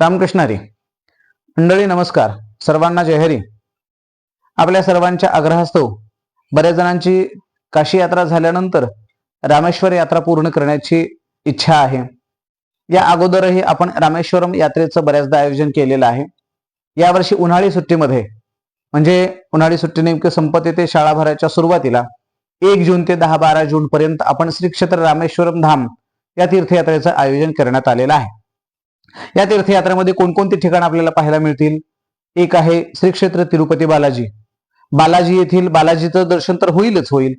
रामकृष्णारी मंडळी नमस्कार. सर्वांना जयहरी आपल्या सर्वांच्या आग्रहास्तव बऱ्याच जणांची काशी यात्रा झाल्यानंतर रामेश्वर यात्रा पूर्ण करण्याची इच्छा आहे. या अगोदरही आपण रामेश्वरम यात्रेचं बऱ्याचदा आयोजन केलेलं आहे. यावर्षी उन्हाळी सुट्टीमध्ये म्हणजे उन्हाळी सुट्टी नेमकी संपत येते शाळा भरायच्या सुरुवातीला एक जून ते दहा बारा जून पर्यंत आपण श्री क्षेत्र रामेश्वरम धाम या तीर्थयात्रेचं आयोजन करण्यात आलेलं आहे. या तीर्थयात्रेमध्ये कोणकोणती ठिकाण आपल्याला पाहायला मिळतील? एक आहे श्री क्षेत्र तिरुपती बालाजी. बालाजी येथील बालाजीचं दर्शन तर होईलच होईल.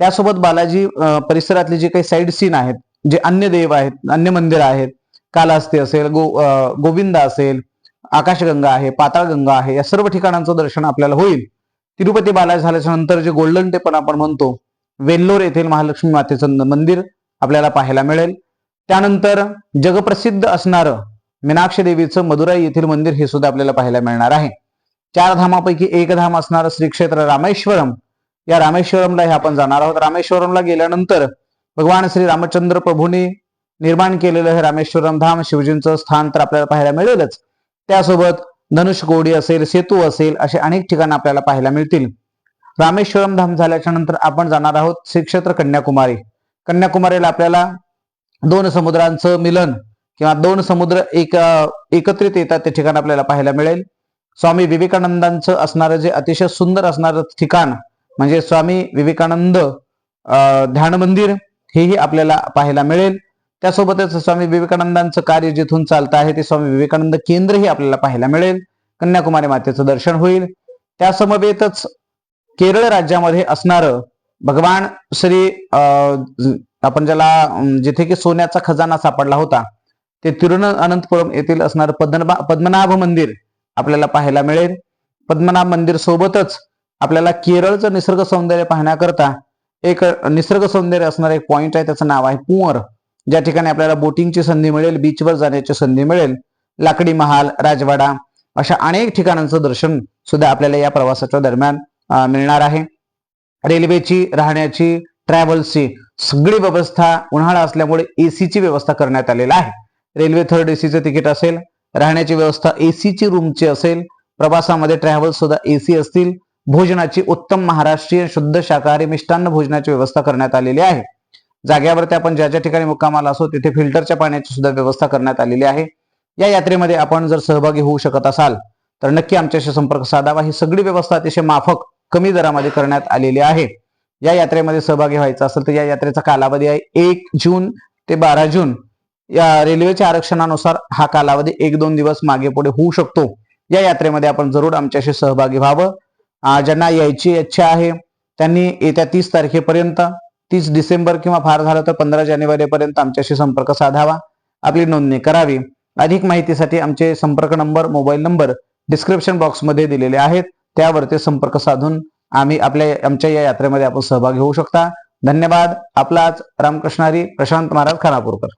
त्यासोबत बालाजी परिसरातले जे काही साईड सीन आहेत जे अन्य देव आहेत अन्य मंदिर आहेत कालास्ते असेल गो गोविंद गोविंदा असेल आकाशगंगा आहे पाताळगंगा आहे या सर्व ठिकाणांचं दर्शन आपल्याला होईल. तिरुपती बालाजी झाल्याच्यानंतर जे गोल्डन टेपन आपण म्हणतो वेल्लोर येथील महालक्ष्मी मातेचं मंदिर आपल्याला पाहायला मिळेल. त्यानंतर जगप्रसिद्ध असणारं मीनाक्षी देवीचं मदुराई येथील मंदिर हे सुद्धा आपल्याला पाहायला मिळणार आहे. चार धामापैकी एक धाम असणारं श्री क्षेत्र रामेश्वरम. या रामेश्वरमला हे आपण जाणार आहोत. रामेश्वरमला गेल्यानंतर भगवान श्री रामचंद्र प्रभूंनी निर्माण केलेलं हे रामेश्वरम धाम शिवजींचं स्थान तर आपल्याला पाहायला मिळेलच. त्यासोबत धनुषकोडी असेल सेतू असेल असे अनेक ठिकाण आपल्याला पाहायला मिळतील. रामेश्वरम धाम झाल्याच्यानंतर आपण जाणार आहोत श्री क्षेत्र कन्याकुमारी. कन्याकुमारीला आपल्याला दोन समुद्रांचं मिलन किंवा दोन समुद्र एक एकत्रित येतात ते ठिकाण आपल्याला पाहायला मिळेल. स्वामी विवेकानंदांचं असणारं जे अतिशय सुंदर असणारं ठिकाण म्हणजे स्वामी विवेकानंद ध्यान मंदिर हेही आपल्याला पाहायला मिळेल. त्यासोबतच स्वामी विवेकानंदांचं कार्य जिथून चालतं आहे ते स्वामी विवेकानंद केंद्रही आपल्याला पाहायला मिळेल. कन्याकुमारी मातेचं दर्शन होईल. त्यासमवेतच केरळ राज्यामध्ये असणारं भगवान श्री अं, आपण ज्याला जिथे की सोन्याचा खजाना सापडला होता ते तिरुवनंतपुरम येथील असणारं पद्मनाभ पद्मनाभ मंदिर आपल्याला पाहायला मिळेल. पद्मनाभ मंदिर सोबतच आपल्याला केरळचं निसर्ग सौंदर्य पाहण्याकरता एक निसर्ग सौंदर्य असणारा एक पॉइंट आहे. त्याचं नाव आहे कुंवर. ज्या ठिकाणी आपल्याला बोटिंगची संधी मिळेल बीचवर जाण्याची संधी मिळेल लाकडी महाल राजवाडा अशा अनेक ठिकाणांचं दर्शन सुद्धा आपल्याला या प्रवासाच्या दरम्यान मिळणार आहे. रेल्वेची राहण्याची ट्रॅव्हल्सची सगळी व्यवस्था उन्हाळा असल्यामुळे एसीची व्यवस्था करण्यात आलेली आहे. रेल्वे थर्ड एसीचं तिकीट असेल राहण्याची व्यवस्था एसीची रूमची असेल प्रवासामध्ये ट्रॅव्हल सुद्धा एसी असतील भोजनाची उत्तम महाराष्ट्रीयन शुद्ध शाकाहारी मिष्टान्न भोजनाची व्यवस्था करण्यात आलेली आहे. जाग्यावरती आपण ज्या ज्या ठिकाणी मुक्कामाला असो तिथे फिल्टरच्या पाण्याची सुद्धा व्यवस्था करण्यात आलेली आहे. या यात्रेमध्ये आपण जर सहभागी होऊ शकत असाल तर नक्की आमच्याशी संपर्क साधावा. ही सगळी व्यवस्था अतिशय माफक कमी दरामध्ये करण्यात आलेली आहे. या यात्रेमध्ये सहभागी व्हायचं असेल तर या यात्रेचा कालावधी आहे एक जून ते बारा जून. या रेल्वेच्या आरक्षणानुसार हा कालावधी एक दोन दिवस मागे पुढे होऊ शकतो. या यात्रेमध्ये आपण जरूर आमच्याशी सहभागी व्हावं. ज्यांना यायची इच्छा आहे त्यांनी येत्या तीस तारखेपर्यंत तीस डिसेंबर किंवा फार झालं तर पंधरा जानेवारीपर्यंत आमच्याशी संपर्क साधावा. आपली नोंदणी करावी. अधिक माहितीसाठी आमचे संपर्क नंबर मोबाईल नंबर डिस्क्रिप्शन बॉक्समध्ये दिलेले आहेत. त्यावरती संपर्क साधून आम्ही आपल्या आमच्या या यात्रेमध्ये आपण सहभागी होऊ शकता. धन्यवाद. आपलाच रामकृष्णारी प्रशांत महाराज खानापूरकर.